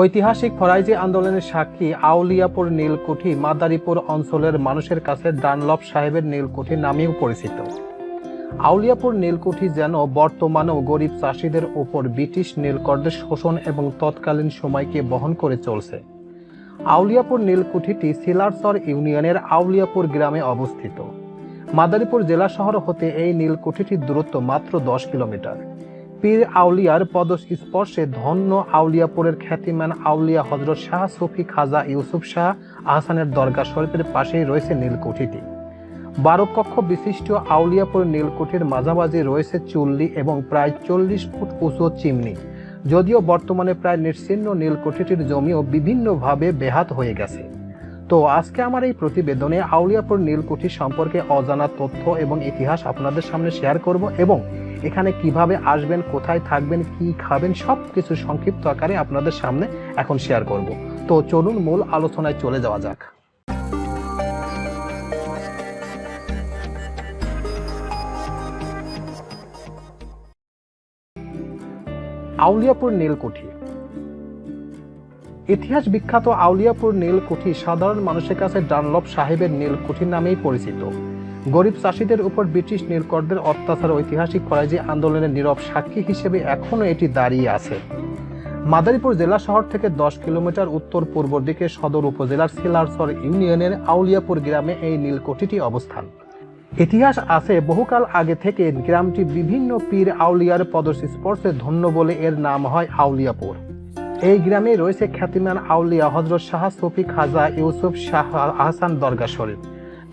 ঐতিহাসিক ফরাইজি আন্দোলনের সাক্ষী আউলিয়াপুর নীলকুঠি মাদারীপুর অঞ্চলের মানুষের কাছে ডানলপ সাহেবের নীলকুঠি নামেও পরিচিত। আউলিয়াপুর নীলকুঠি যেন বর্তমানেও গরিব চাষিদের উপর ব্রিটিশ নীলকরদের শোষণ এবং তৎকালীন সময়কে বহন করে চলছে। আউলিয়াপুর নীলকুঠিটি সিলারসর ইউনিয়নের আউলিয়াপুর গ্রামে অবস্থিত। মাদারীপুর জেলা শহর হতে এই নীলকুঠিটির দূরত্ব মাত্র দশ কিলোমিটার। পীর আউলিয়ার পদ স্পর্শে ধন্য আউলিয়াপুরের খ্যাতিমান আউলিয়া হজরত শাহ সুফি খাজা ইউসুফ শাহ আহসানের দরগা শরীফের পাশেই রয়েছে নীলকুঠিটি। বারো কক্ষ বিশিষ্ট আউলিয়াপুর নীলকুঠির মাঝামাঝি রয়েছে চুল্লি এবং প্রায় চল্লিশ ফুট উঁচু চিমনি। যদিও বর্তমানে প্রায় নিশ্চিহ্ন নীলকুঠিটির জমিও বিভিন্নভাবে বেহাত হয়ে গেছে। তো আজকে আমার এই প্রতিবেদনে আউলিয়াপুর নীলকুঠি সম্পর্কে অজানা তথ্য এবং ইতিহাস আপনাদের সামনে শেয়ার করব এবং এখানে কীভাবে আসবেন, কোথায় থাকবেন, কি খাবেন সব কিছু সংক্ষিপ্ত আকারে আপনাদের সামনে এখন শেয়ার করব। তো চলুন মূল আলোচনায় চলে যাওয়া যাক। আউলিয়াপুর নীলকুঠি। ইতিহাস বিখ্যাত আউলিয়াপুর নীলকুঠি সাধারণ মানুষের কাছে ডানলপ সাহেবের নীলকুঠি নামেই পরিচিত। গরিব চাষিদের উপর ব্রিটিশ নীলকরদের অত্যাচার ঐতিহাসিক ফরাজি আন্দোলনের নীরব সাক্ষী হিসেবে এখনও এটি দাঁড়িয়ে আছে। মাদারীপুর জেলা শহর থেকে দশ কিলোমিটার উত্তর পূর্ব দিকে সদর উপজেলার সিলারসর ইউনিয়নের আউলিয়াপুর গ্রামে এই নীলকুঠিটি অবস্থান। ইতিহাস আছে বহুকাল আগে থেকে গ্রামটি বিভিন্ন পীর আউলিয়ার পদস্পর্শে ধন্য বলে এর নাম হয় আউলিয়াপুর। এই গ্রামে রয়েছে খ্যাতিমান আউলিয়া হজরত শাহ সফি খাজা ইউসুফ শাহ আহসান দরগা শরীফ।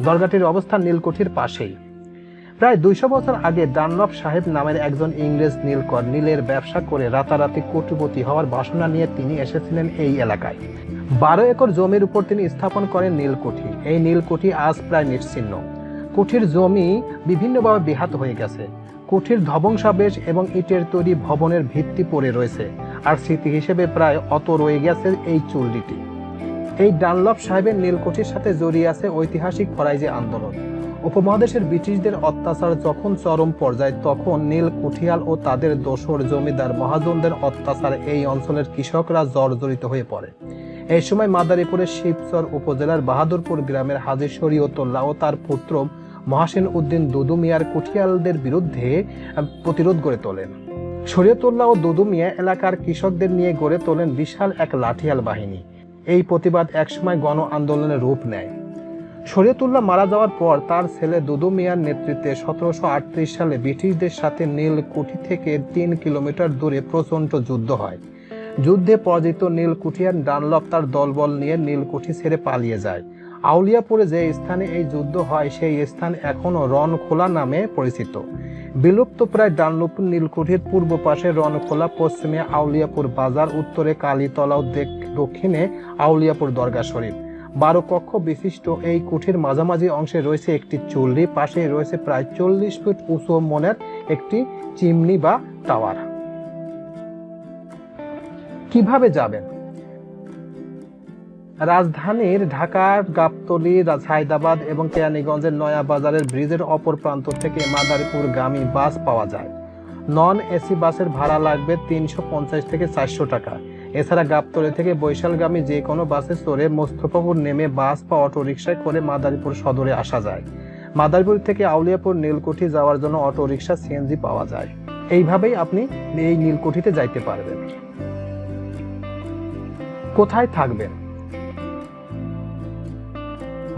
দরগাটির অবস্থান নীলকুঠির পাশেই। প্রায় দুইশো বছর আগে ডানলপ সাহেব নামের একজন ইংরেজ নীলকর নীলের ব্যবসা করে রাতারাতি কোটিপতি হওয়ার বাসনা নিয়ে তিনি এসেছিলেন এই এলাকায়। বারো একর জমির উপর তিনি স্থাপন করেন নীলকুঠি। এই নীলকুঠি আজ প্রায় নিশ্চিহ্ন। কুঠির জমি বিভিন্নভাবে বিহাত হয়ে গেছে। কুঠির ধ্বংসাবেশ এবং ইটের তৈরি ভবনের ভিত্তি পড়ে রয়েছে। আর স্মৃতি হিসেবে প্রায় অত রয়ে গেছে এই চুল্লিটি এই ডানলপ সাহেবের নীলকুঠির সাথে জড়িয়ে আছে ঐতিহাসিক ফরাইজি আন্দোলন। উপমহাদেশের ব্রিটিশদের অত্যাচার যখন চরম পর্যায়ে, তখন নীল কুঠিয়াল ও তাদের দোসর জমিদার মহাজনদের অত্যাচার এই অঞ্চলের কৃষকরা জর্জরিত হয়ে পড়ে। এই সময় মাদারীপুরের শিবচর উপজেলার বাহাদুরপুর গ্রামের হাজি শরীয়তুল্লাহ ও তার পুত্র মহাসেন উদ্দিন দুদু মিয়ার কুঠিয়ালদের বিরুদ্ধে প্রতিরোধ গড়ে তোলেন। শরীয়তুল্লাহ ও দুদু মিয়া এলাকার কৃষকদের নিয়ে গড়ে তোলেন বিশাল এক লাঠিয়াল বাহিনী। এই প্রতিবাদ একসময় গণ আন্দোলনের রূপ নেয়। শরীয়তুল্লাহ মারা যাওয়ার পর তার ছেলে দুদু মিয়ার নেতৃত্বে সতেরোশো আটত্রিশ সালে ব্রিটিশদের সাথে নীলকুঠি থেকে তিন কিলোমিটার দূরে প্রচণ্ড যুদ্ধ হয়। যুদ্ধে পরাজিত নীলকুঠিয়ার ডানলপ তার দলবল নিয়ে নীলকুঠি ছেড়ে পালিয়ে যায়। আউলিয়াপুরে যে স্থানে এই যুদ্ধ হয়, সেই স্থান এখনও রনখোলা নামে পরিচিত। বিলুপ্ত প্রায় ডানলুপ নীলকুঠির পূর্ব পাশে রনখোলা পশ্চিমে আউলিয়াপুর বাজার, উত্তরে কালীতলা দক্ষিণে আউলিয়াপুর দরগা শরীফ। বারো কক্ষ বিশিষ্ট এই কুঠির মাঝামাঝি অংশে রয়েছে একটি চুল্লি, পাশে রয়েছে প্রায় চল্লিশ ফুট উঁচু মনের একটি চিমনি বা টাওয়ার। কীভাবে যাবেন? রাজধানীর ঢাকার গাবতলী হায়দ্রাবাদ এবং কেরানীগঞ্জের নয়া বাজারের ব্রিজের অপর প্রান্ত থেকে মাদারীপুর গামী বাস পাওয়া যায়। নন এসি বাসের ভাড়া লাগবে তিনশো পঞ্চাশ থেকে চারশো টাকা। এছাড়া গাবতলী থেকে বৈশালগামী যে কোনো বাসে চড়ে মোস্তফাপুর নেমে বাস বা অটো রিক্সায় করে মাদারীপুর সদরে আসা যায়। মাদারীপুর থেকে আউলিয়াপুর, নীলকুঠি যাওয়ার জন্য অটো রিক্সা সিএনজি পাওয়া যায়। এইভাবেই আপনি এই নীলকুঠিতে যাইতে পারবেন। কোথায় থাকবেন?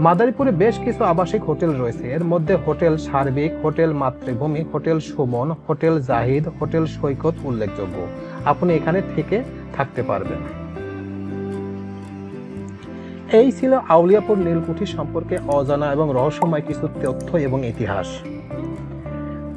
মাদারীপুরে বেশ কিছু আবাসিক হোটেল রয়েছে। এর মধ্যে hotel Sarbik, hotel Matribhumi, hotel Suman, hotel Jahid, hotel Saikat উল্লেখযোগ্য। আপনি এখানে থেকে থাকতে পারবেন। এই ছিল আউলিয়াপুর নীলকুঠি সম্পর্কে অজানা এবং রহস্যময় কিছু তথ্য এবং ইতিহাস।